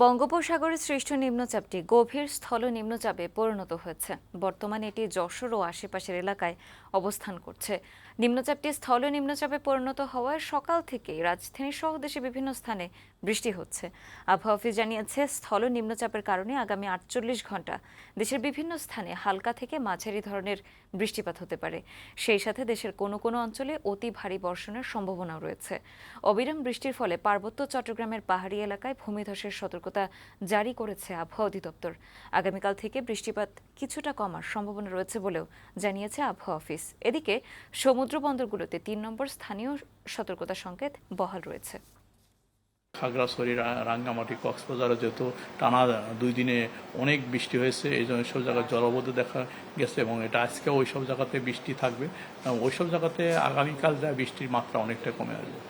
বঙ্গোপসাগরে সৃষ্ট নিম্নচাপটি গভীর স্থল নিম্নচাপে পরিণত হয়েছে। বর্তমানে এটি যশোর ও আশেপাশের এলাকায় অবস্থান করছে। নিম্নচাপটি স্থল নিম্নচাপে পরিণত হওয়ায় সকাল থেকেই রাজধানী সহ দেশে বিভিন্ন স্থানে বৃষ্টি হচ্ছে। আবহাওয়া অফিস জানিয়েছে, স্থল নিম্নচাপের কারণে আগামী আটচল্লিশ ঘণ্টা দেশের বিভিন্ন স্থানে হালকা থেকে মাঝারি ধরনের বৃষ্টিপাত হতে পারে। সেই সাথে দেশের কোনো কোনো অঞ্চলে অতি ভারী বর্ষণের সম্ভাবনাও রয়েছে। অবিরাম বৃষ্টির ফলে পার্বত্য চট্টগ্রামের পাহাড়ি এলাকায় ভূমিধসের সতর্কতা জারি করেছে আবহাওয়া অধিদপ্তর। আগামীকাল থেকে বৃষ্টিপাত কিছুটা কমার সম্ভাবনা রয়েছে বলেও জানিয়েছে আবহাওয়া অফিস। এদিকে সমুদ্র বন্দরগুলোতে তিন নম্বর স্থানীয় সতর্কতা সংকেত বহাল রয়েছে। খাগড়াছড়ি রাঙ্গামাটি, কক্সবাজারে যেহেতু টানা দুই দিনে অনেক বৃষ্টি হয়েছে, এই জন্য সব জায়গায় জলবদ্ধ দেখা গেছে এবং এটা আজকে ওই সব জায়গাতে বৃষ্টি থাকবে। ওই সব জায়গাতে আগামীকাল যা বৃষ্টির মাত্রা অনেকটা কমে আসবে।